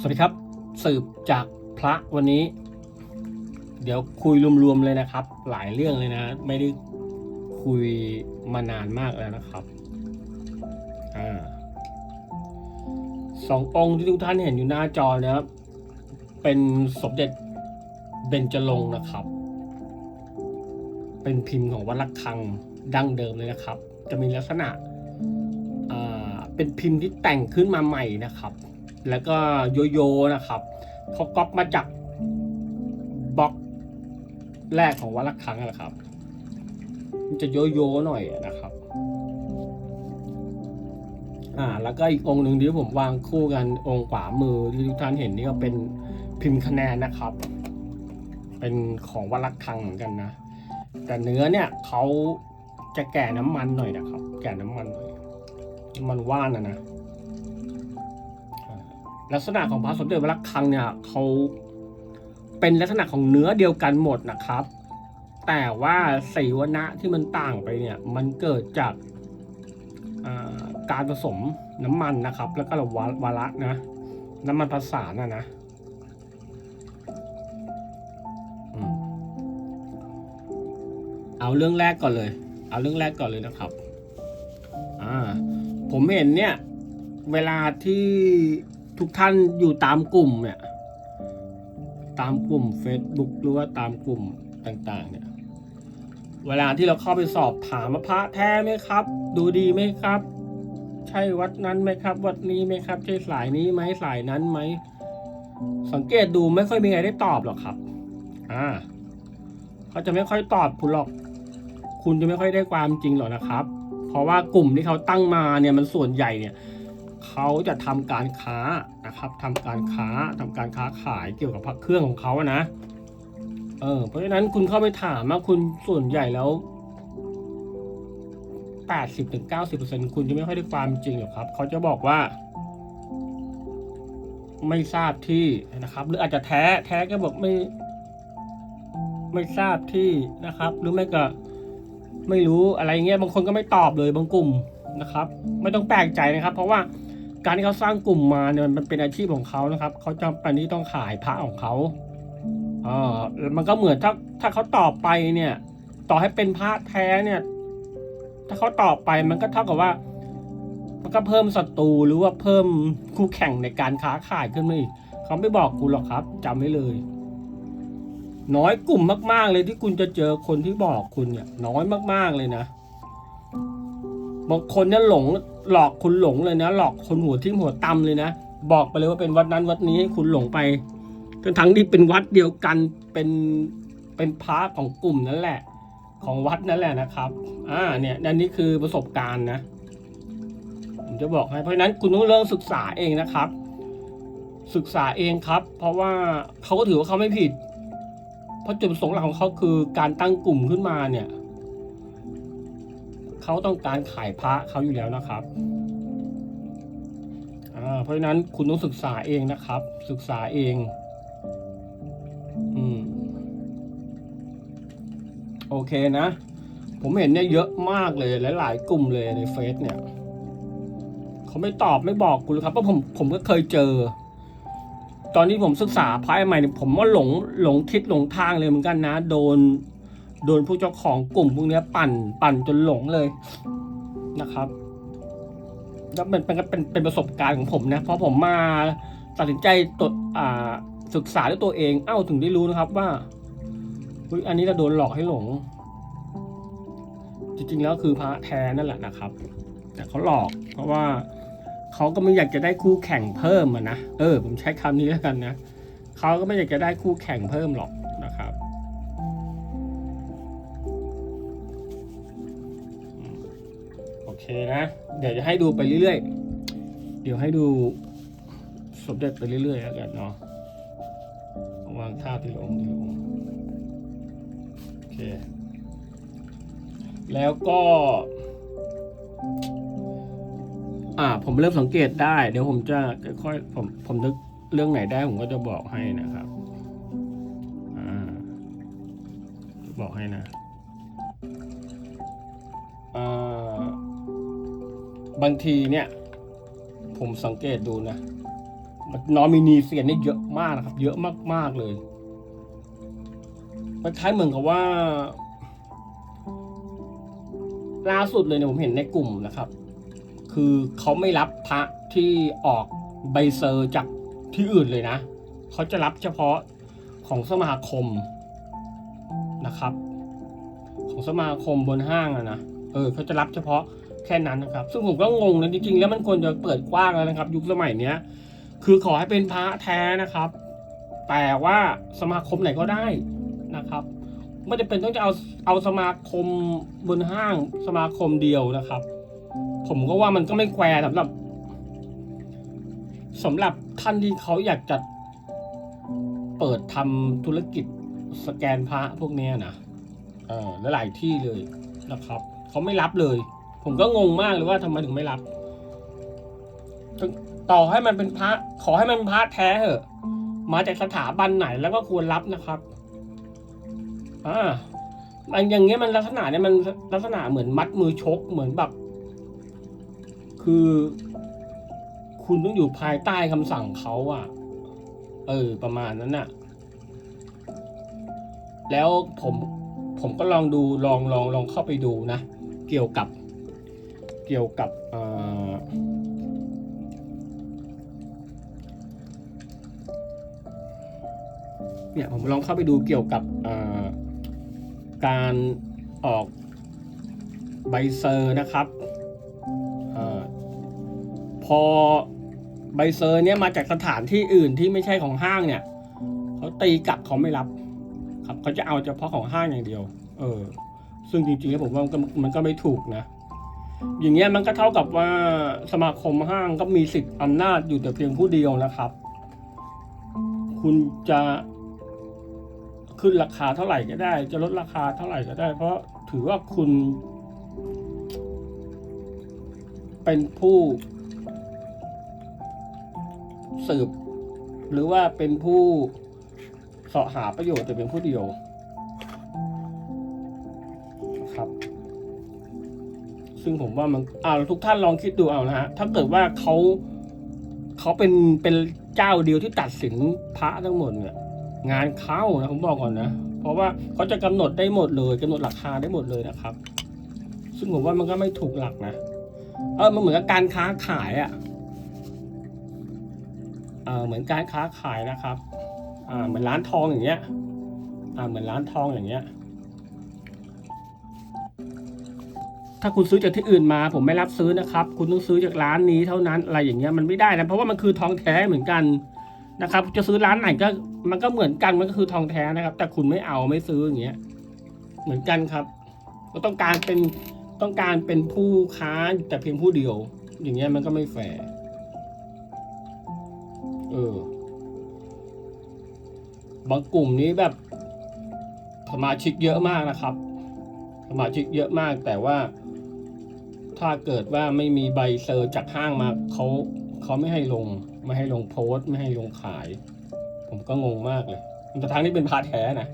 สวัสดีครับ สืบจากพระวันนี้ เดี๋ยวคุยรวมๆเลยนะครับ หลายเรื่องเลยนะ ไม่ได้คุยมานานมากแล้วนะครับอ่าสององค์ที่ทุกท่านเห็นอยู่หน้าจอนะครับ เป็นสมเด็จเบญจรงค์นะครับ เป็นพิมพ์ของวัดระฆังดั้งเดิมเลยนะครับ จะมีลักษณะเป็นพิมพ์ที่แต่งขึ้นมาใหม่นะครับ แล้วก็โยโย่นะครับเขาก๊อปมาจากบล็อกแรกของวัดระฆังนั่นแหละครับ มันจะโยโย่หน่อยนะครับ อ่า แล้วก็อีกองค์หนึ่งที่ผมวางคู่กันองค์ขวามือที่ทุกท่านเห็นนี่ก็เป็นพิมพ์คะแนนนะครับ เป็นของวัดระฆังเหมือนกันนะ แต่เนื้อเนี่ยเขาจะแก่น้ำมันหน่อยนะครับ แก่น้ำมันหน่อยน้ำมันว่านนะนะอ่า ลักษณะของพระสมเด็จวัดระฆังเนี่ยเขาเป็นลักษณะของเนื้อเดียวกันหมดนะครับ แต่ว่าสีวนะที่มันต่างไปเนี่ย มันเกิดจากการผสมน้ำมันนะครับ แล้วก็วาวาระนะ น้ำมันผสานนะนะเอาเรื่องแรกก่อนเลย เอาเรื่องแรกก่อนเลยนะครับ อ่า ผมเห็นเนี่ย เวลาที่ ทุกท่านอยู่ตามกลุ่มเนี่ยตามกลุ่ม Facebook หรือว่าตามกลุ่มต่างๆ เนี่ย เวลาที่เราเข้าไปสอบถามพระแท้ไหมครับ ดูดีไหมครับ ใช่วัดนั้นไหมครับ วัดนี้ไหมครับ ใช่สายนี้ไหมสายนั้นไหม สังเกตดูไม่ค่อยมีใครได้ตอบหรอกครับ อ่าเขาจะไม่ค่อยตอบคุณหรอก คุณจะไม่ค่อยได้ความจริงหรอกนะครับ เพราะว่ากลุ่มที่เขาตั้งมาเนี่ยมันส่วนใหญ่เนี่ย เขาจะทำการค้านะครับทำการค้าทำการค้าขายเกี่ยวกับพระเครื่องของเขาอะนะเออเพราะฉะนั้นคุณเข้าไปถามว่าคุณส่วนใหญ่แล้วแปดสิบถึงเก้าสิบเปอร์เซ็นคุณจะไม่ค่อยได้ความจริงหรอกครับ เขาจะบอกว่า ไม่ทราบที่นะครับ หรืออาจจะแท้แท้ก็บอกไม่ ไม่ทราบที่นะครับ หรือไม่ก็ไม่รู้อะไรเงี้ยบางคนก็ไม่ตอบเลยบางกลุ่มนะครับ ไม่ต้องแปลกใจนะครับ เพราะว่า การที่เขาสร้างกลุ่มมาเนี่ยมันเป็นอาชีพของเขานะครับเขาจำเป็นที่ต้องขายพระของเขาเออมันก็เหมือนถ้าถ้าเขาตอบไปเนี่ย ต่อให้เป็นพระแท้เนี่ย ถ้าเขาตอบไปมันก็เท่ากับว่า มันก็เพิ่มศัตรูหรือว่าเพิ่มคู่แข่งในการค้าขายขึ้นมาอีกเขาไม่บอกกูหรอกครับจำไว้เลย น้อยกลุ่มมาก ๆ เลยที่คุณจะเจอคนที่บอกคุณเนี่ย น้อยมาก ๆเลยนะบางคนเนี่ยหลง หลอกคุณหลงเลยนะ หลอกคนหัวทิ่มหัวตำเลยนะ บอกไปเลยว่าเป็นวัดนั้นวัดนี้ให้คุณหลงไปทั้งทั้งที่เป็นวัดเดียวกันเป็นเป็นพระของกลุ่มนั่นแหละ ของวัดนั่นแหละนะครับอ่าเนี่ยนั่นนี่คือประสบการณ์นะผมจะบอกให้เพราะฉะนั้นคุณต้องเริ่มศึกษาเองนะครับ ศึกษาเองครับ เพราะว่าเขาก็ถือว่าเขาไม่ผิด เพราะจุดประสงค์หลักของเขาคือการตั้งกลุ่มขึ้นมาเนี่ย เขาต้องการขายพระเขาอยู่แล้วนะครับเพราะฉะนั้นคุณต้องศึกษาเองนะครับ ศึกษาเอง อืม โอเคนะ ผมเห็นเนี่ยเยอะมากเลยหลายๆกลุ่มเลยในเฟซเนี่ยเขาไม่ตอบไม่บอกกูเลยครับเพราะผมผมก็เคยเจอ ตอนที่ผมศึกษาพระใหม่เนี่ยผมว่าหลงหลงทิศหลงทางเลยเหมือนกันนะ โดน โดนผู้เจ้าของกลุ่มพวกนี้ปั่นปั่นจนหลงเลยนะครับแล้วมันเป็นเป็นเป็นประสบการณ์ของผมนะ เพราะผมมาตัดสินใจตดอ่าศึกษาด้วยตัวเอง เอ้าถึงได้รู้นะครับว่าเฮ้ยอันนี้เราโดนหลอกให้หลง จริงๆแล้วคือพระแท้นั่นแหละนะครับ แต่เขาหลอก เพราะว่าเขาก็ไม่อยากจะได้คู่แข่งเพิ่มอะนะ เออ ผมใช้คำนี้แล้วกันนะ เขาก็ไม่อยากจะได้คู่แข่งเพิ่มหรอก นะ เดี๋ยวจะให้ดูไปเรื่อยๆ เดี๋ยวให้ดูสมเด็จไปเรื่อยๆแล้วกันเนาะวางท่าที่ลงที่ลงโอเค แล้วก็ อ่า ผมเริ่มสังเกตได้ เดี๋ยวผมจะค่อยๆผมผมนึกเรื่องไหนได้ผมก็จะบอกให้นะครับ อ่าบอกให้นะ บางทีเนี่ย ผมสังเกตดูนะนอมินีเซียนนี่เยอะมากนะครับ เยอะมากๆเลยมันคล้ายเหมือนกับว่าล่าสุดเลยเนี่ยผมเห็นในกลุ่มนะครับ คือเขาไม่รับพระที่ออกใบเซอร์จากที่อื่นเลยนะ เขาจะรับเฉพาะของสมาคมนะครับ ของสมาคมบนห้างอะนะ เออเขาจะรับเฉพาะ แค่นั้นนะครับ ซึ่งผมก็งงนะจริงๆแล้วมันควรจะเปิดกว้างแล้วนะครับ ยุคสมัยเนี้ย คือขอให้เป็นพระแท้นะครับ แต่ว่าสมาคมไหนก็ได้นะครับไม่จำเป็นต้องจะเอาเอาสมาคมบนห้างสมาคมเดียวนะครับ ผมก็ว่ามันก็ไม่แควร์สำหรับสำหรับท่านที่เขาอยากจะเปิดทำธุรกิจสแกนพระพวกเนี้ยนะเออหลายที่เลยนะครับ เขาไม่รับเลย ผมก็งงมากเลยว่าทำไมถึงไม่รับต่อให้มันเป็นพระ ขอให้มันเป็นพระแท้เถอะ มาจากสถาบันไหนแล้วก็ควรรับนะครับอ่ามันอย่างเงี้ยมันลักษณะเนี่ยมันลักษณะเหมือนมัดมือชกเหมือนแบบ คือ คุณต้องอยู่ภายใต้คำสั่งเขาอะเออ ประมาณนั้นน่ะ แล้วผม ผมก็ลองดูลองลองลองเข้าไปดูนะ เกี่ยวกับ เกี่ยวกับเนี่ยผมลองเข้าไปดูเกี่ยวกับการออกใบเซอร์นะครับอพอใบเซอร์เนี่ยมาจากสถานที่อื่นที่ไม่ใช่ของห้างเนี่ยเขาตีกลับเขาไม่รับ ครับเขาจะเอาเฉพาะของห้างอย่างเดียว เออ ซึ่งจริงๆแล้วผมว่ามันก็ไม่ถูกนะ อย่างเงี้ยมันก็เท่ากับว่าสมาคมห้างก็มีสิทธิ์อำนาจอยู่แต่เพียงผู้เดียวนะครับ คุณจะขึ้นราคาเท่าไหร่ก็ได้ จะลดราคาเท่าไหร่ก็ได้ เพราะถือว่าคุณ เป็นผู้ สืบ หรือว่าเป็นผู้เสาะหาประโยชน์แต่เพียงผู้เดียว ซึ่งผมว่ามันอ่าทุกท่านลองคิดดูเอานะฮะถ้าเกิดว่าเขาเขาเป็นเป็นเจ้าเดียวที่ตัดสินพระทั้งหมดเนี่ย งานเข้านะผมบอกก่อนนะเพราะว่าเขาจะกำหนดได้หมดเลยกำหนดราคาได้หมดเลยนะครับ ซึ่งผมว่ามันก็ไม่ถูกหลักนะเออมันเหมือนกับการค้าขายอะ่ะเออเหมือนการค้าขายนะครับอ่าเหมือนร้านทองอย่างเงี้ยอ่าเหมือนร้านทองอย่างเงี้ย ถ้าคุณซื้อจากที่อื่นมา ผมไม่รับซื้อนะครับ คุณต้องซื้อจากร้านนี้เท่านั้นอะไรอย่างเงี้ยมันไม่ได้นะเพราะว่ามันคือทองแท้เหมือนกันนะครับ จะซื้อร้านไหนก็มันก็เหมือนกันมันก็คือทองแท้นะครับ แต่คุณไม่เอาไม่ซื้ออย่างเงี้ย เหมือนกันครับก็ต้องการเป็นต้องการเป็นผู้ค้าแต่เพียงผู้เดียว อย่างเงี้ยมันก็ไม่แฟร์เออบางกลุ่มนี้แบบสมาชิกเยอะมากนะครับสมาชิกเยอะมากแต่ว่า ถ้าเกิดว่าไม่มีใบเซอร์จากห้างมาเขาเขาไม่ให้ลง ไม่ให้ลงโพสต์ ไม่ให้ลงขาย ผมก็งงมากเลยแต่ทางนี้เป็นพาแท้นะ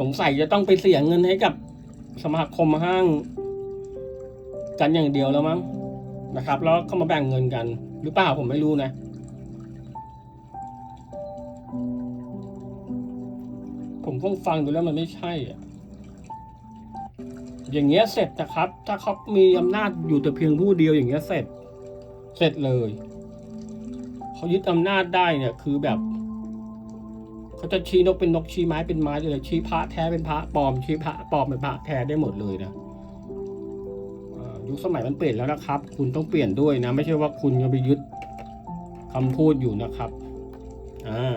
สงสัยจะต้องไปเสียเงินให้กับสมาคมห้าง กันอย่างเดียวแล้วมั้งนะครับ แล้วเขามาแบ่งเงินกัน หรือเปล่าผมไม่รู้นะผมก็ฟังดูแล้วมันไม่ใช่อะ อย่างเงี้ยเสร็จนะครับ ถ้าเขามีอำนาจอยู่แต่เพียงผู้เดียวอย่างเงี้ยเสร็จ เสร็จเลยเขายึดอำนาจได้เนี่ย คือแบบเขาจะชี้นกเป็นนกชี้ไม้เป็นไม้เลยชี้พระแท้เป็นพระปลอมชี้พระปลอมเป็นพระแท้ได้หมดเลยนะยุคสมัยมันเปลี่ยนแล้วนะครับ คุณต้องเปลี่ยนด้วยนะ ไม่ใช่ว่าคุณจะไปยึดคำพูดอยู่นะครับอ่า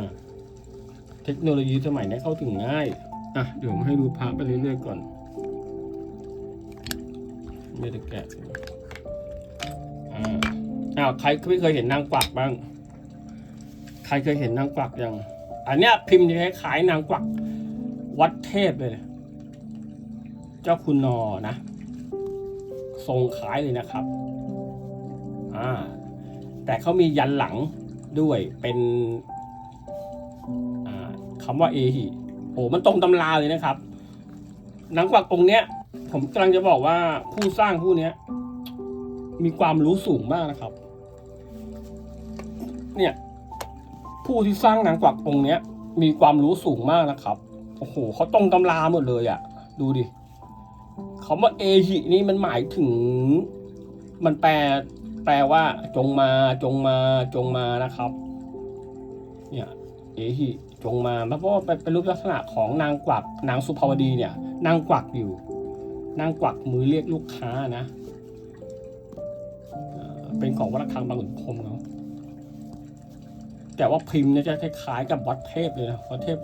เทคโนโลยีสมัยนี้เข้าถึงง่ายอะเดี๋ยวให้ดูพระไปเรื่อยๆก่อน ไม่ได้แกะอ่าอ้าวใครไม่เคยเห็นนางกวักบ้าง ใครเคยเห็นนางกวักยัง อันเนี้ยพิมพ์จะคล้ายๆนางกวัก วัดเทพเลย เจ้าคุณนอนะ ทรงคล้ายเลยนะครับ อ่า แต่เขามียันหลังด้วยเป็นอ่าคำว่าเอหิโอ้มันตรงตำราเลยนะครับนังกวักองค์เนี้ย ผมกำลังจะบอกว่าผู้สร้างผู้นี้มีความรู้สูงมากนะครับ เนี่ย ผู้ที่สร้างนางกวักองค์นี้มีความรู้สูงมากนะครับโอ้โหเขาตรงตำราหมดเลยอะ่ะ ดูดิคำว่าเอหินี่มันหมายถึง มันแปล แปลว่า จงมา จงมา จงมานะครับ เนี่ย เอหิจงมาเพราะว่าเป็นรูปลักษณะของนางกวักนางสุภาวดีเนี่ย นางกวักอยู่ นางกวักมือเรียกลูกค้านะ เป็นของวัดระฆังบางขุนพรมเนาะแต่ว่าพิมพ์เนี่ยจะคล้ายๆกับวัดเทพเลยนะวัดเทพ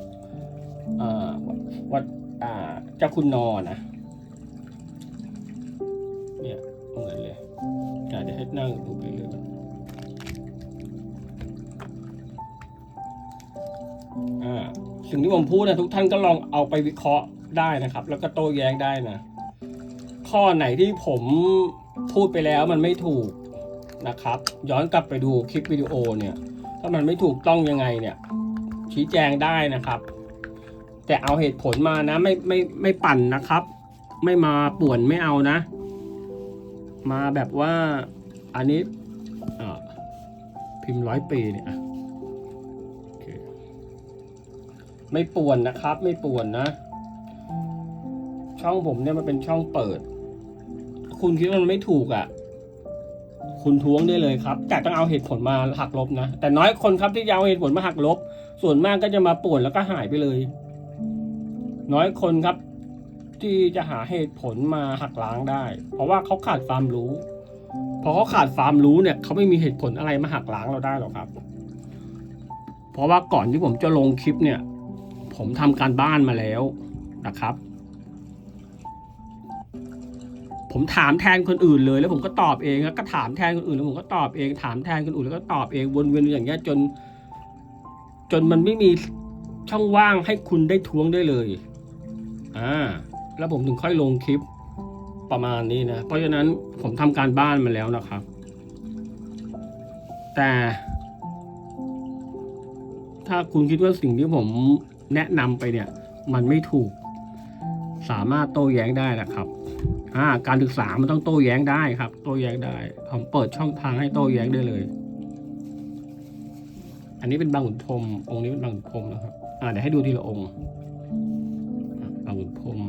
วัดเจ้าคุณนอนะเนี่ยเหมือนเลยอะเดี๋ยวให้นั่งดูไปเรื่อยสิ่งที่ผมพูดนะทุกท่านก็ลองเอาไปวิเคราะห์ได้นะครับ แล้วก็โต้แย้งได้นะ ข้อไหนที่ผมพูดไปแล้วมันไม่ถูกนะครับ ย้อนกลับไปดูคลิปวิดีโอเนี่ย ถ้ามันไม่ถูกต้องยังไงเนี่ย ชี้แจงได้นะครับ แต่เอาเหตุผลมานะไม่ไม่ไม่ปั่นนะครับ ไม่มาป่วนไม่เอานะ มาแบบว่าอันนี้อ่าพิมพ์ร้อยปีเนี่ยโอเคไม่ป่วนนะครับ ไม่ป่วนนะ ช่องผมเนี่ยมันเป็นช่องเปิด คุณคิดว่ามันไม่ถูกอะ คุณท้วงได้เลยครับ แต่ต้องเอาเหตุผลมาหักลบนะ แต่น้อยคนครับที่จะเอาเหตุผลมาหักลบ ส่วนมากก็จะมาป่วนแล้วก็หายไปเลย น้อยคนครับ ที่จะหาเหตุผลมาหักล้างได้ เพราะว่าเขาขาดความรู้ พอเขาขาดความรู้เนี่ยเขาไม่มีเหตุผลอะไรมาหักล้างเราได้หรอกครับ เพราะว่าก่อนที่ผมจะลงคลิปเนี่ย ผมทำการบ้านมาแล้วนะครับ ผมถามแทนคนอื่นเลย แล้วผมก็ตอบเองแล้วก็ถามแทนคนอื่นแล้วผมก็ตอบเอง ถามแทนคนอื่นแล้วก็ตอบเองวนเวียนอย่างเงี้ยจน จนมันไม่มีช่องว่างให้คุณได้ท้วงได้เลยอ่าแล้วผมถึงค่อยลงคลิปประมาณนี้นะ เพราะฉะนั้นผมทำการบ้านมาแล้วนะครับ แต่ ถ้าคุณคิดว่าสิ่งที่ผมแนะนำไปเนี่ย มันไม่ถูก สามารถโต้แย้งได้นะครับ อ่าการศึกษามันต้องโต้แย้งได้ครับ โต้แย้งได้ผมเปิดช่องทางให้โต้แย้งได้เลย อันนี้เป็นบางขุนพรมองค์นี้เป็นบางขุนพรมนะครับ อ่าเดี๋ยวให้ดูทีละองค์บางขุนพรม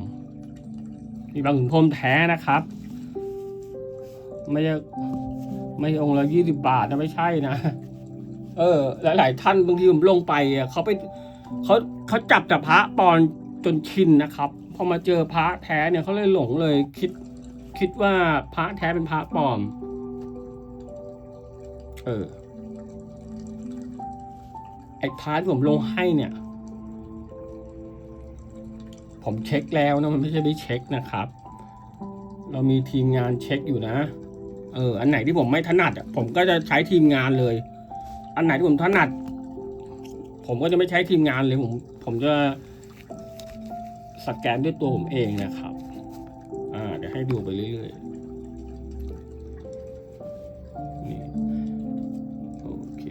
นี่บางขุนพรมแท้นะครับ ไม่ใช่ไม่ใช่องค์ละยี่สิบบาทนะไม่ใช่นะเออ หลาย ๆ ท่านบางทีผมลงไปอะเขาไปเขาเขาจับแต่พระปอนจนชินนะครับ พอมาเจอพระแท้เนี่ยเขาเลยหลงเลยคิดคิดว่าพระแท้เป็นพระปลอม เออ ไอ้พร์ทที่ผมลงให้เนี่ย ผมเช็คแล้วนะมันไม่ใช่ไม่เช็คนะครับ เรามีทีมงานเช็คอยู่นะ เออ อันไหนที่ผมไม่ถนัดผมก็จะใช้ทีมงานเลย อันไหนที่ผมถนัด ผมก็จะไม่ใช้ทีมงานเลยผม ผมจะ สแกนด้วยตัวผมเองนะครับ อ่า เดี๋ยวให้ดูไปเรื่อยๆ นี่ โอเค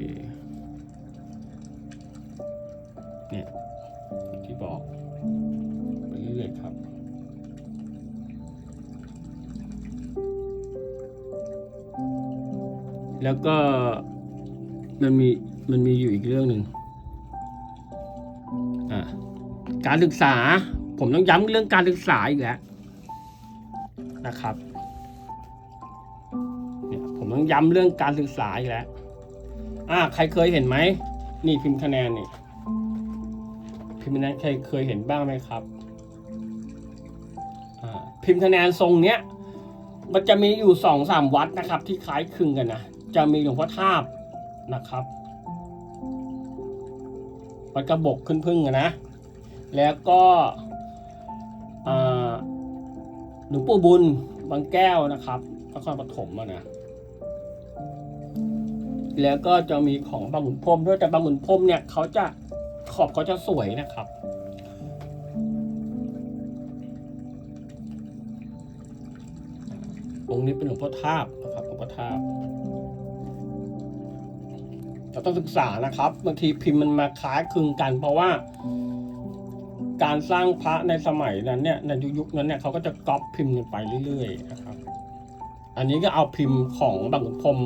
เนี่ยที่บอก ไปเรื่อยๆครับ แล้วก็มันมีมันมีอยู่อีกเรื่องหนึ่ง อะการศึกษา ผมต้องย้ำเรื่องการศึกษาอีกแล้วนะครับเนี่ยผมต้องย้ำเรื่องการศึกษาอีกแล้วอ่าใครเคยเห็นไหมนี่พิมพ์คะแนนนี่พิมพ์คะแนนใครเคยเห็นบ้างไหมครับอ่าพิมพ์คะแนนทรงเนี้ยมันจะมีอยู่สองสามวัดนะครับ ที่คล้ายคลึงกันนะจะมีหลวงพ่อทาบนะครับวัดกระบอกขึ้นพึ่งอะนะแล้วก็ หลวงปู่บุญบางแก้วนะครับนครปฐมอะนะ แล้วก็จะมีของบางขุนพรมด้วยแต่บางขุนพรมเนี่ยเขาจะขอบเขาจะสวยนะครับ องค์นี้เป็นหลวงพ่อทาบนะครับหลวงพ่อทาบเราต้องศึกษานะครับบางทีพิมพ์มันมาคล้ายคลึงกันเพราะว่า การสร้างพระในสมัยนั้นเนี่ยในยุคนั้นเนี่ยเขาก็จะก๊อปพิมพ์กันไปเรื่อยๆนะครับ อันนี้ก็เอาพิมพ์ของบางขุนพรม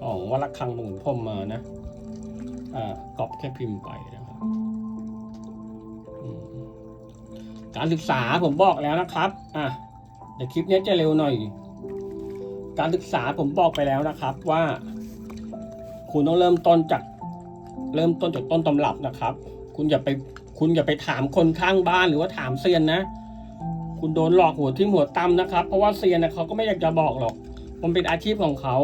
ของวัดระฆังบางขุนพรมมานะอ่าก๊อปแค่พิมพ์ไปนะครับการศึกษาผมบอกแล้วนะครับอะเดี๋ยวคลิปนี้จะเร็วหน่อย การศึกษาผมบอกไปแล้วนะครับว่า คุณต้องเริ่มต้นจากเริ่มต้นจากต้นตำรับนะครับ คุณอย่าไป คุณอย่าไปถามคนข้างบ้านหรือว่าถามเซียนนะ คุณโดนหลอกหัวที่หัวตำนะครับ เพราะว่าเซียนนะเขาก็ไม่อยากจะบอกหรอก มันเป็นอาชีพของเขา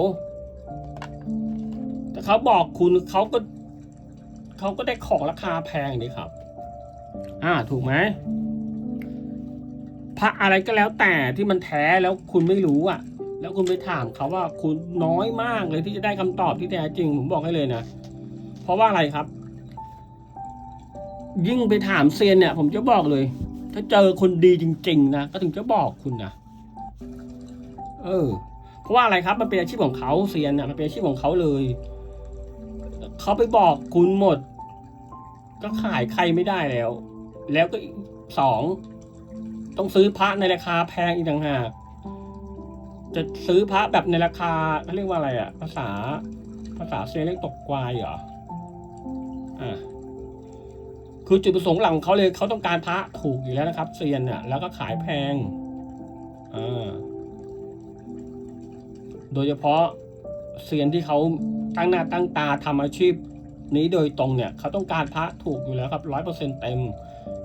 แต่เขาบอกคุณเขาก็เขาก็ได้ของราคาแพงดีครับ อ่าถูกไหมพระอะไรก็แล้วแต่ที่มันแท้แล้วคุณไม่รู้อะ แล้วคุณไปถามเขาว่าคุณน้อยมากเลยที่จะได้คำตอบที่แท้จริงผมบอกให้เลยนะ เพราะว่าอะไรครับ ยิ่งไปถามเซียนเนี่ย ผมจะบอกเลย ถ้าเจอคนดีจริง ๆ นะ ก็ถึงจะบอกคุณนะเออ เพราะว่าอะไรครับมันเป็นอาชีพของเขาเซียนเนี่ยมันเป็นอาชีพของเขาเลยเขาไปบอกคุณหมด ก็ขายใครไม่ได้แล้ว แล้วก็สองต้องซื้อพระในราคาแพงอีกต่างหากจะซื้อพระแบบในราคาเขาเรียกว่าอะไรอะภาษา ภาษาเซียนเรียกตกกวายเหรออ่า คือจุดประสงค์หลังของเขาเลยเขาต้องการพระถูกอยู่แล้วนะครับเซียนเนี่ยแล้วก็ขายแพงอ่าโดยเฉพาะเซียนที่เขาตั้งหน้าตั้งตาทำอาชีพนี้โดยตรงเนี่ยเขาต้องการพระถูกอยู่แล้วครับร้อยเปอร์เซ็นเต็ม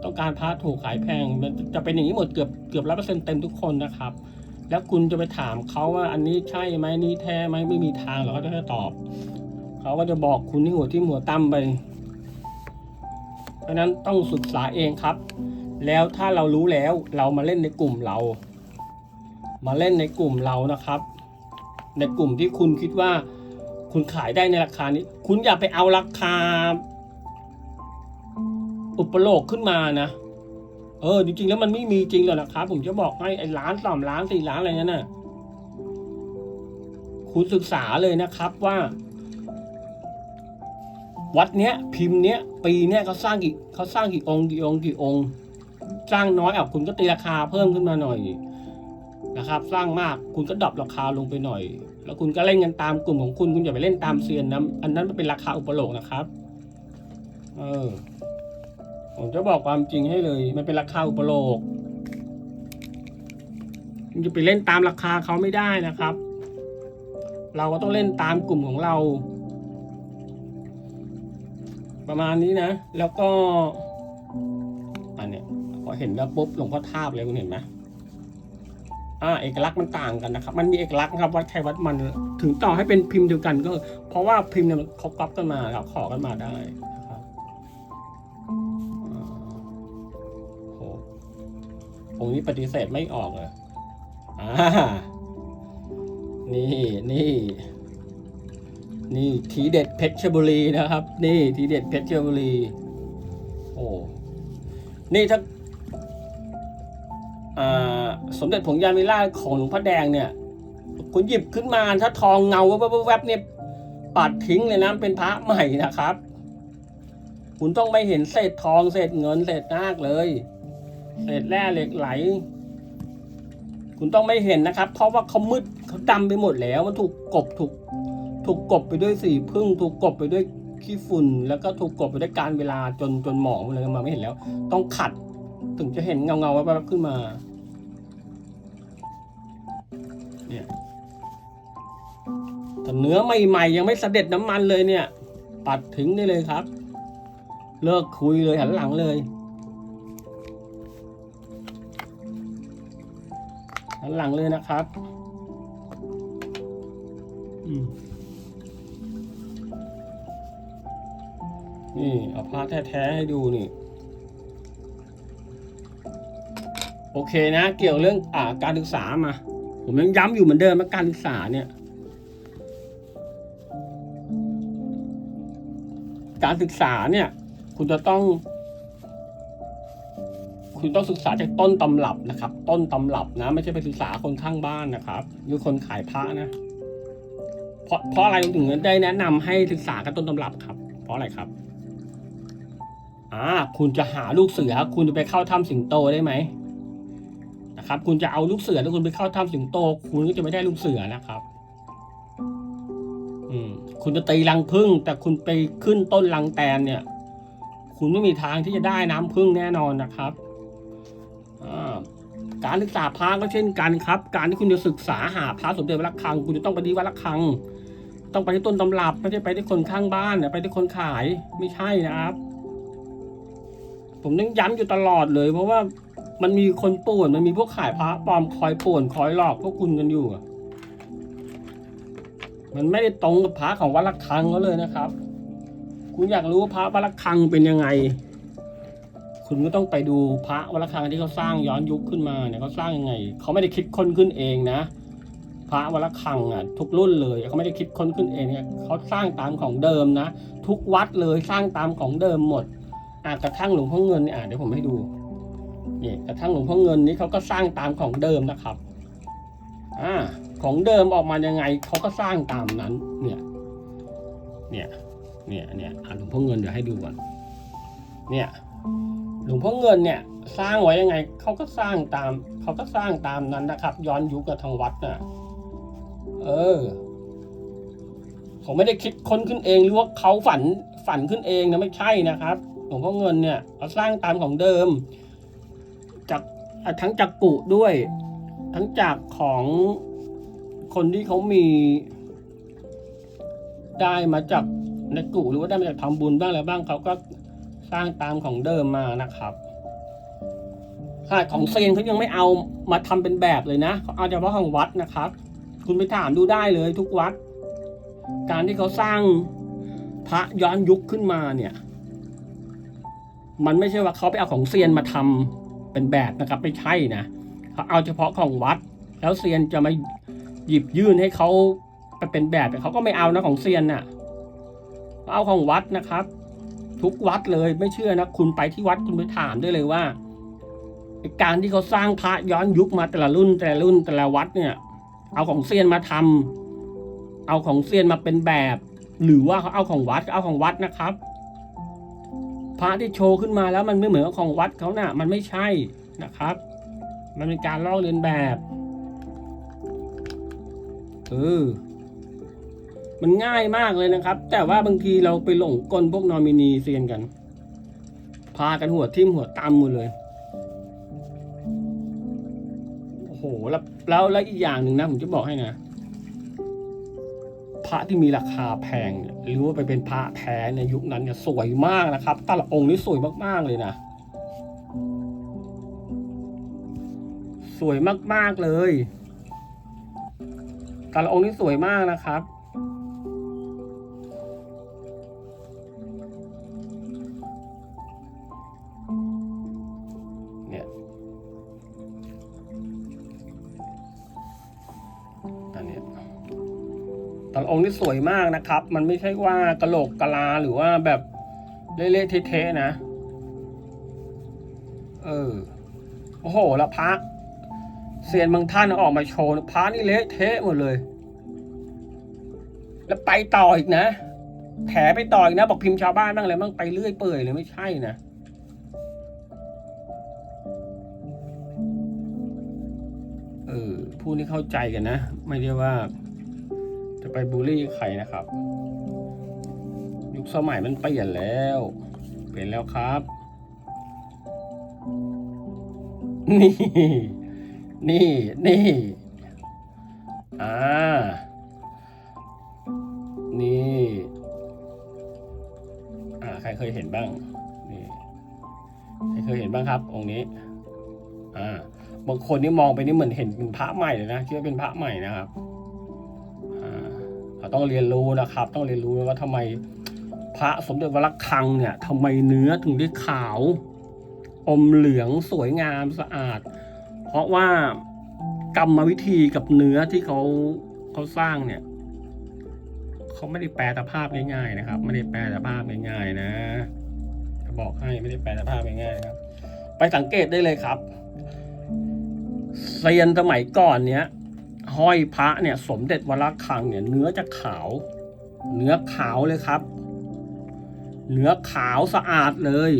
ต้องการพระถูกขายแพงมันจะเป็นอย่างนี้หมดเกือบเกือบร้อยเปอร์เซ็นเต็มทุกคนนะครับ แล้วคุณจะไปถามเขาว่าอันนี้ใช่ไหมนี่แท้ไหมไม่มีทางหรอกเขาจะตอบเขาก็จะบอกคุณที่หัวที่หัวตั้มไป ราะนั้นต้องศึกษาเองครับ แล้วถ้าเรารู้แล้วเรามาเล่นในกลุ่มเรา มาเล่นในกลุ่มเรานะครับ ในกลุ่มที่คุณคิดว่า คุณขายได้ในราคานี้ คุณอย่าไปเอาราคา อุปโลกขึ้นมานะเออจริงๆแล้วมันไม่มีจริงหรอกนะครับ ผมจะบอกให้ไอ้ล้านสามล้านสี่ล้านอะไรนั้นน่ะคุณศึกษาเลยนะครับว่า วัดเนี้ยพิมพ์เนี้ยปีเนี้ยเขาสร้างกี่เขาสร้างกี่องค์กี่องค์กี่องค์ สร้างน้อยอะคุณก็ตีราคาเพิ่มขึ้นมาหน่อยนะครับ สร้างมากคุณก็ดรอปราคาลงไปหน่อย แล้วคุณก็เล่นกันตามกลุ่มของคุณคุณอย่าไปเล่นตามเซียนนะอันนั้นมันเป็นราคาอุปโลกนะครับเออผมจะบอกความจริงให้เลย มันเป็นราคาอุปโลกคุณจะไปเล่นตามราคาเขาไม่ได้นะครับ เราก็ต้องเล่นตามกลุ่มของเรา ประมาณนี้นะ แล้วก็ อันเนี้ยพอเห็นแล้วปุ๊บหลวงพ่อทาบเลยคุณเห็นไหมอ่าเอกลักษณ์มันต่างกันนะครับ มันมีเอกลักษณ์นะครับวัดใครวัดมันถึงต่อให้เป็นพิมพ์เดียวกันก็ เพราะว่าพิมพ์เนี่ยเขาก๊อปกันมาครับขอกันมาได้นะครับอ่าโหองค์นี้ปฏิเสธไม่ออกเลยอ่านี่นี่ นี่ทีเด็ดเพชรบุรีนะครับ นี่ทีเด็ดเพชรบุรี โอ้ นี่ถ้าสมเด็จผงยามิล่าของหลวงพ่อแดงเนี่ย คุณหยิบขึ้นมาถ้าทองเงาแวบๆเนี่ยปัดทิ้งเลยนะเป็นพระใหม่นะครับ คุณต้องไม่เห็นเศษทองเศษเงินเศษนาคเลย เศษแร่เหล็กไหล คุณต้องไม่เห็นนะครับ เพราะว่าเขามืดเขาดำไปหมดแล้วมันถูกกบถูก ถูกกบไปด้วยสีพึ่งถูกกบไปด้วยขี้ฝุ่น แล้วก็ถูกกบไปด้วยการเวลาจนจนหมองหมดเลยมาไม่เห็นแล้ว ต้องขัดถึงจะเห็นเงาเงาแวบๆขึ้นมา เนี่ยแต่เนื้อใหม่ๆ ยังไม่เสด็จน้ำมันเลยเนี่ย ปัดทิ้งได้เลยครับ เลิกคุยเลยหันหลังเลยหันหลังเลยนะครับ อืม นี่เอาผ้าแท้ๆให้ดูนี่ โอเคนะ เกี่ยวเรื่องอ่าการศึกษามา ผมยังย้ำอยู่เหมือนเดิมว่าการศึกษาเนี่ย การศึกษาเนี่ย คุณจะต้อง คุณต้องศึกษาจากต้นตำรับนะครับ ต้นตำรับนะ ไม่ใช่ไปศึกษาคนข้างบ้านนะครับ หรือคนขายพระนะเพราะเพราะอะไรถึงได้แนะนำให้ศึกษากับต้นตำรับครับ เพราะอะไรครับ อ่าคุณจะหาลูกเสือ คุณจะไปเข้าถ้ำสิงโตได้ไหมนะครับ คุณจะเอาลูกเสือแล้วคุณไปเข้าถ้ำสิงโต คุณก็จะไม่ได้ลูกเสือนะครับอืมคุณจะตีรังพึ่ง แต่คุณไปขึ้นต้นรังแตนเนี่ย คุณไม่มีทางที่จะได้น้ำพึ่งแน่นอนนะครับอ่าการศึกษาพระก็เช่นกันครับ การที่คุณจะศึกษาหาพระสมเด็จวัดระฆัง คุณจะต้องไปที่วัดระฆัง ต้องไปที่ต้นตำรับไม่ใช่ไปที่คนข้างบ้านนะไปที่คนขายไม่ใช่นะครับ ผมต้องย้ำอยู่ตลอดเลย เพราะว่ามันมีคนป่วนมันมีพวกขายพระปลอมคอยป่วนคอยหลอกพวกคุณกันอยู่อะมันไม่ได้ตรงกับพระของวัดระฆังเขาเลยนะครับ คุณอยากรู้ว่าพระวัดระฆังเป็นยังไง คุณก็ต้องไปดูพระวัดระฆังที่เขาสร้างย้อนยุคขึ้นมาเนี่ยเขาสร้างยังไงเขาไม่ได้คิดค้นขึ้นเองนะพระวัดระฆังอะ ทุกรุ่นเลยเขาไม่ได้คิดค้นขึ้นเองเนี่ยเขาสร้างตามของเดิมนะทุกวัดเลยสร้างตามของเดิมหมด อะกระทั่งหลวงพ่อเงินเนี่ยอะเดี๋ยวผมให้ดูนี่กระทั่งหลวงพ่อเงินนี่เขาก็สร้างตามของเดิมนะครับอ่าของเดิมออกมายังไงเขาก็สร้างตามนั้น เนี่ย เนี่ย เนี่ยเนี่ยอะหลวงพ่อเงินเดี๋ยวให้ดูก่อนเนี่ยหลวงพ่อเงินเนี่ยสร้างไว้ยังไงเขาก็สร้างตามเขาก็สร้างตามนั้นนะครับ ย้อนยุคกับทางวัดน่ะเออเขาไม่ได้คิดค้นขึ้นเองหรือว่าเขาฝันฝันขึ้นเองนะไม่ใช่นะครับ หลวงพ่อเงินเนี่ยเขาสร้างตามของเดิม จากทั้งจากกุด้วย ทั้งจากของคนที่เขามี ได้มาจากในกุหรือว่าได้มาจากทำบุญบ้างอะไรบ้างเขาก็สร้างตามของเดิมมานะครับขนาดของเซนเขายังไม่เอามาทำเป็นแบบเลยนะเขาเอาเฉพาะของวัดนะครับ คุณไปถามดูได้เลยทุกวัด การที่เขาสร้างพระย้อนยุคขึ้นมาเนี่ย มันไม่ใช่ว่าเขาไปเอาของเซียนมาทำเป็นแบบนะครับไม่ใช่นะเขาเอาเฉพาะของวัด แล้วเซียนจะมาหยิบยื่นให้เขาไปเป็นแบบเขาก็ไม่เอานะของเซียนน่ะเขาเอาของวัดนะครับ ทุกวัดเลยไม่เชื่อนะคุณไปที่วัดคุณไปถามได้เลยว่าการที่เขาสร้างพระย้อนยุคมาแต่ละรุ่นแต่ละรุ่นแต่ละวัดเนี่ย เอาของเซียนมาทำเอาของเซียนมาเป็นแบบ หรือว่าเขาเอาของวัดเอาของวัดนะครับ พระที่โชว์ขึ้นมาแล้วมันไม่เหมือนกับของวัดเขานะ่ะ มันไม่ใช่นะครับ มันเป็นการลอกเลียนแบบเออมันง่ายมากเลยนะครับ แต่ว่าบางทีเราไปหลงกลพวกนอมินีเซียนกัน พากันหัวทิ่มหัวตำหมดเลยโอ้โหล้วแล้วแล้วอีกอย่างหนึ่งนะ ผมจะบอกให้นะ พระที่มีราคาแพงหรือว่าไปเป็นพระแท้ในยุคนั้นเนี่ยสวยมากนะครับแต่ละองค์นี่สวยมากๆเลยนะ สวยมากๆเลยแต่ละองค์นี่สวยมากนะครับ องค์นี่สวยมากนะครับ มันไม่ใช่ว่ากระโหลกกะลาหรือว่าแบบเละๆเทะๆนะ เออ โอ้โห แล้วพระเซียนบางท่านออกมาโชว์พระนี่เละเทะหมดเลย แล้วไปต่ออีกนะ แถไปต่ออีกนะ บอกพิมพ์ชาวบ้านบ้างอะไรบ้างไปเรื่อยเปื่อยเลยไม่ใช่นะเออพูดให้เข้าใจกันนะ ไม่ได้ว่า ไปบูลลี่ใครนะครับ ยุคสมัยมันเปลี่ยนแล้ว เปลี่ยนแล้วครับ นี่ นี่ นี่อ่านี่ อ่า ใครเคยเห็นบ้าง นี่ ใครเคยเห็นบ้างครับ องค์นี้ อ่า บางคนนี่มองไปนี่เหมือนเห็นเป็นพระใหม่เลยนะคิดว่าเป็นพระใหม่นะครับ ต้องเรียนรู้นะครับ ต้องเรียนรู้ว่าทำไมพระสมเด็จวัดระฆังเนี่ยทำไมเนื้อถึงได้ขาว อมเหลืองสวยงามสะอาด เพราะว่ากรรมวิธีกับเนื้อที่เขาเขาสร้างเนี่ยเขาไม่ได้แปลสภาพง่ายๆนะครับ ไม่ได้แปลสภาพง่ายๆนะจะบอกให้ไม่ได้แปลสภาพง่ายๆครับ ไปสังเกตได้เลยครับเซียนสมัยก่อนเนี้ย ห้อยพระเนี่ยสมเด็จวระฆังเนี่ยเนื้อจะขาว เนื้อขาวเลยครับ เนื้อขาวสะอาดเลย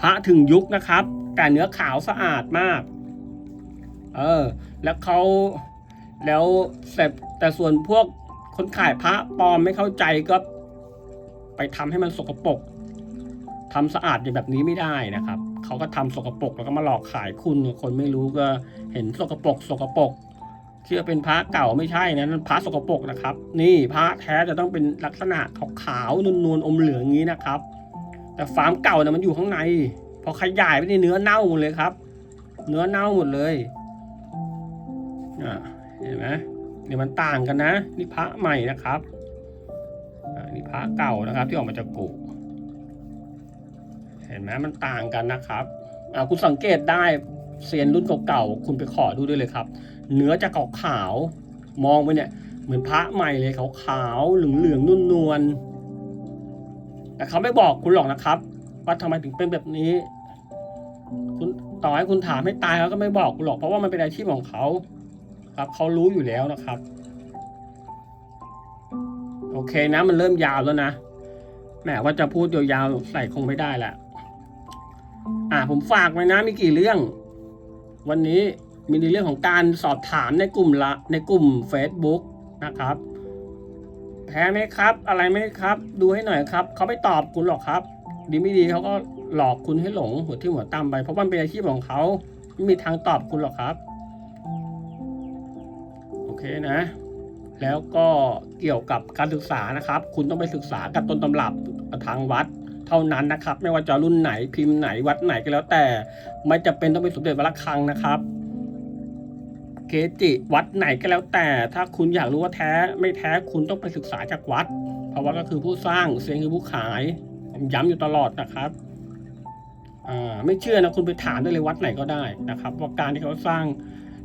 พระถึงยุคนะครับ แต่เนื้อขาวสะอาดมาก เออ แล้วเขาแล้วแต่แต่ส่วนพวกคนขายพระปลอมไม่เข้าใจก็ ไปทำให้มันสกปรกทำสะอาดอย่างแบบนี้ไม่ได้นะครับ เขาก็ทำสกปรกแล้วก็มาหลอกขายคุณคนไม่รู้ก็เห็นสกปรกสกปรก เชื่อเป็นพระเก่าไม่ใช่นะนั่นพระสกปรกนะครับ นี่พระแท้จะต้องเป็นลักษณะขาวๆนวลๆอมเหลืองงนี้นะครับ แต่ฟาร์มเก่านะมันอยู่ข้างใน พอขยายไปในเนื้อเน่าหมดเลยครับ เนื้อเน่าหมดเลยอ่าเห็นไหมเนี่ยมันต่างกันนะ นี่พระใหม่นะครับนี่พระเก่านะครับ ที่ออกมาจากกุเห็นไหมมันต่างกันนะครับอ่าคุณสังเกตได้เซียนรุ่นเก่าๆคุณไปขอดูด้วยเลยครับ เนื้อจะขาวมองไปเนี่ยเหมือนพระใหม่เลยขาวๆเหลืองๆนุ่นนวลๆแต่เขาไม่บอกคุณหรอกนะครับ ว่าทำไมถึงเป็นแบบนี้ คุณต่อให้คุณถามให้ตายเขาก็ไม่บอกคุณหรอกเพราะว่ามันเป็นอาชีพของเขาครับเขารู้อยู่แล้วนะครับ โอเคนะมันเริ่มยาวแล้วนะแหมว่าจะพูดยาวๆใส่คงไม่ได้แหละอ่าผมฝากไว้นะมีกี่เรื่อง วันนี้ มีในเรื่องของการสอบถามในกลุ่มละในกลุ่ม Facebook นะครับแพ้ไหมครับ อะไรไหมครับ ดูให้หน่อยครับเขาไม่ตอบคุณหรอกครับ ดีไม่ดีเขาก็หลอกคุณให้หลงหัวที่หัวตามไป เพราะมันเป็นอาชีพของเขาไม่มีทางตอบคุณหรอกครับ โอเคนะ แล้วก็เกี่ยวกับการศึกษานะครับ คุณต้องไปศึกษากับต้นตำรับทางวัด เท่านั้นนะครับ ไม่ว่าจะรุ่นไหนพิมพ์ไหนวัดไหนก็แล้วแต่ ไม่จะเป็นต้องเป็นสมเด็จวัดระฆังนะครับ เกจิวัดไหนก็แล้วแต่ ถ้าคุณอยากรู้ว่าแท้ไม่แท้คุณต้องไปศึกษาจากวัด เพราะวัดก็คือผู้สร้างเสียงคือผู้ขาย ผมย้ำอยู่ตลอดนะครับไม่เชื่อนะคุณไปถามได้เลยวัดไหนก็ได้นะครับว่าการที่เขาสร้าง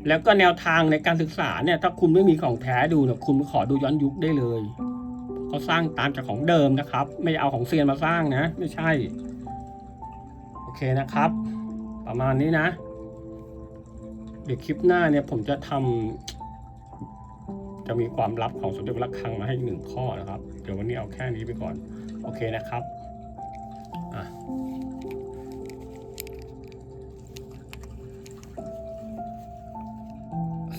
แล้วก็แนวทางในการศึกษาเนี่ย ถ้าคุณไม่มีของแท้ดูเนี่ยคุณขอดูย้อนยุคได้เลยเขาสร้างตามจากของเดิมนะครับ ไม่เอาของเซียนมาสร้างนะ ไม่ใช่ โอเคนะครับ ประมาณนี้นะ เดี๋ยวคลิปหน้าเนี่ยผมจะทำจะมีความลับของสมเด็จพระคลังมาให้หนึ่งข้อนะครับ เดี๋ยววันนี้เอาแค่นี้ไปก่อน โอเคนะครับอะ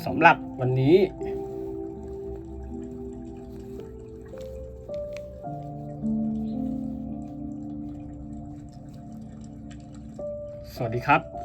สำหรับวันนี้สวัสดีครับ